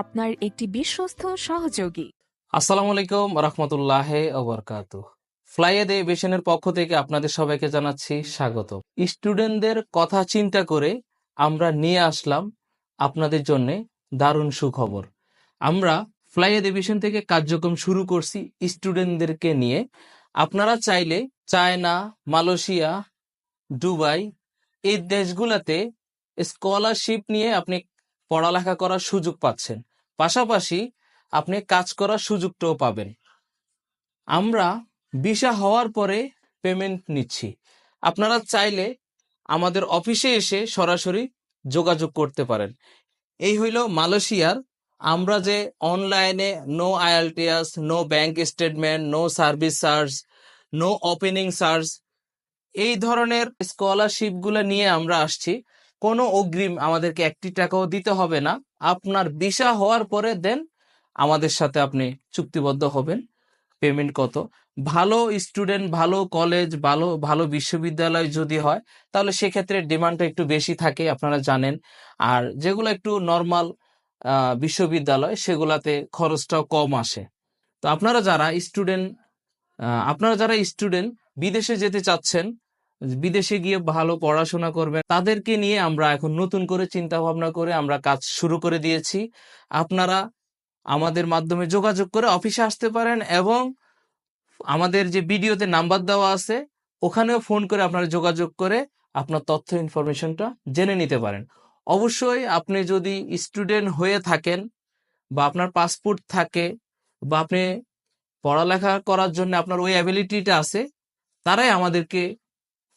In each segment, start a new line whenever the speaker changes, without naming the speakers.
আপনার একটি বিশ্বস্ত সহযোগী।
আসসালামু আলাইকুম, রহমতুল্লাহ ওবরকাত ফ্লাইয়েদ এভিয়েশনের পক্ষ থেকে আপনাদের সবাইকে জানাচ্ছি স্বাগত স্টুডেন্টদের কথা চিন্তা করে আমরা নিয়ে আসলাম আপনাদের জন্য দারুণ সুখবর। আমরা ফ্লাইয়েদ এভিয়েশন থেকে কার্যক্রম শুরু করছি স্টুডেন্টদেরকে নিয়ে। আপনারা চাইলে চায়না, মালয়েশিয়া, দুবাই এই দেশগুলোতে স্কলারশিপ নিয়ে আপনি পড়ালেখা করার সুযোগ পাচ্ছেন। পাশাপাশি আপনি কাজ করার সুযোগটাও পাবেন। আমরা ভিসা হওয়ার পরে পেমেন্ট নিচ্ছি। আপনারা চাইলে আমাদের অফিসে এসে সরাসরি যোগাযোগ করতে পারেন। এই হইল মালয়েশিয়ার, আমরা যে অনলাইনে no IELTS no bank statement no service charge no opening charge এই ধরনের স্কলারশিপগুলো নিয়ে আমরা আসছি। কোনো অগ্রিম আমাদেরকে একটি টাকাও দিতে হবে না। আপনার ভিসা হওয়ার পরে দেন, আমাদের সাথে আপনি চুক্তিবদ্ধ হবেন। পেমেন্ট কত? ভালো স্টুডেন্ট, ভালো কলেজ, ভালো ভালো বিশ্ববিদ্যালয় যদি হয়, তাহলে সেক্ষেত্রে ডিমান্ডটা একটু বেশি থাকে, আপনারা জানেন। আর যেগুলো একটু নর্মাল বিশ্ববিদ্যালয়, সেগুলাতে খরচটাও কম আসে। তো আপনারা যারা স্টুডেন্ট আপনারা যারা স্টুডেন্ট, বিদেশে যেতে চাচ্ছেন বিদেশে গিয়ে ভালো পড়াশোনা করবেন। তাদেরকে নিয়ে আমরা এখন নতুন করে চিন্তা ভাবনা করে আমরা কাজ শুরু করে দিয়েছি। আপনারা আমাদের মাধ্যমে যোগাযোগ করে অফিসে আসতে পারেন এবং আমাদের যে ভিডিওতে নাম্বার দেওয়া আছে, ওখানেও ফোন করে আপনারা যোগাযোগ করে আপনার তথ্য, ইনফরমেশনটা জেনে নিতে পারেন। অবশ্যই আপনি যদি স্টুডেন্ট হয়ে থাকেন বা আপনার পাসপোর্ট থাকে বা আপনি পড়ালেখা করার জন্য আপনার ওই অ্যাবিলিটিটা আছে, তারাই আমাদেরকে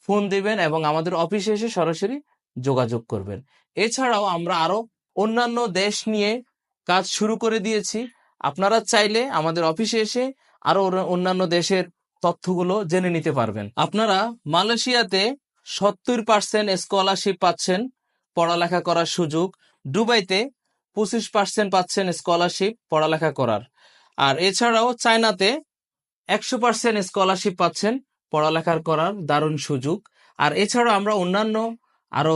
ফোন দিবেন এবং আমাদের অফিসে এসে সরাসরি যোগাযোগ করবেন। এছাড়াও আমরা আরও অন্যান্য দেশ নিয়ে কাজ শুরু করে দিয়েছি। আপনারা চাইলে আমাদের অফিসে এসে আরও অন্য- অন্যান্য দেশের তথ্যগুলো জেনে নিতে পারবেন। আপনারা মালয়েশিয়াতে সত্তর পার্সেন্ট স্কলারশিপ পাচ্ছেন, পড়ালেখা করার সুযোগ। দুবাইতে পঁচিশ পার্সেন্ট পাচ্ছেন স্কলারশিপ পড়ালেখা করার। আর এছাড়াও চায়নাতে একশো পার্সেন্ট স্কলারশিপ পাচ্ছেন পড়ালেখার করার দারুণ সুযোগ। আর এছাড়াও আমরা অন্যান্য আরও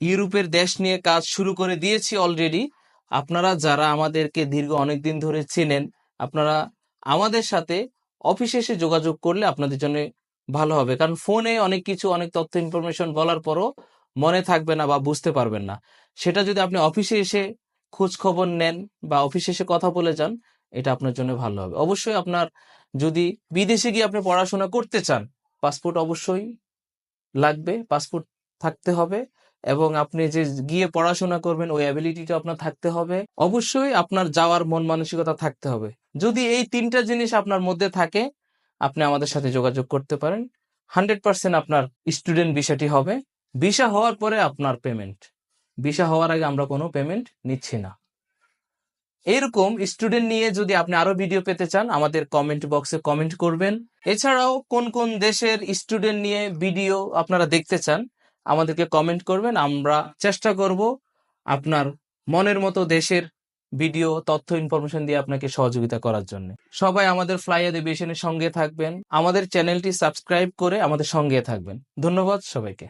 ইউরোপের দেশ নিয়ে কাজ শুরু করে দিয়েছি অলরেডি আপনারা যারা আমাদেরকে দীর্ঘ অনেক দিন ধরে চেনেন, আপনারা আমাদের সাথে অফিসে এসে যোগাযোগ করলে আপনাদের জন্য ভালো হবে। কারণ ফোনে অনেক কিছু, অনেক তথ্য ইনফরমেশন বলার পরও মনে থাকবে না বা বুঝতে পারবেন না। সেটা যদি আপনি অফিসে এসে খোঁজ খবর নেন বা অফিসে এসে কথা বলে যান, এটা আপনার জন্য ভালো হবে। অবশ্যই আপনার যদি বিদেশে গিয়ে আপনি পড়াশোনা করতে চান পাসপোর্ট অবশ্যই লাগবে পাসপোর্ট থাকতে হবে এবং আপনি যে গিয়ে পড়াশোনা করবেন, ওই অ্যাবিলিটিটা আপনার থাকতে হবে। অবশ্যই আপনার যাওয়ার মন মানসিকতা থাকতে হবে। যদি এই তিনটা জিনিস আপনার মধ্যে থাকে, আপনি আমাদের সাথে যোগাযোগ করতে পারেন। হান্ড্রেড পার্সেন্ট আপনার স্টুডেন্ট বিষয়টি হবে। ভিসা হওয়ার পরে আপনার পেমেন্ট ভিসা হওয়ার আগে আমরা কোনো পেমেন্ট নিচ্ছি না। এরকম স্টুডেন্ট নিয়ে যদি আপনি আরও ভিডিও পেতে চান, আমাদের কমেন্ট বক্সে কমেন্ট করবেন। এছাড়াও কোন কোন দেশের স্টুডেন্ট নিয়ে ভিডিও আপনারা দেখতে চান, আমাদেরকে কমেন্ট করবেন, আমরা চেষ্টা করব আপনার মনের মতো দেশের ভিডিও তথ্য ইনফরমেশন দিয়ে আপনাকে সহযোগিতা করার জন্য। সবাই আমাদের ফ্লাই এভিয়েশনের সঙ্গে থাকবেন, আমাদের চ্যানেলটি সাবস্ক্রাইব করে আমাদের সঙ্গে থাকবেন। ধন্যবাদ সবাইকে।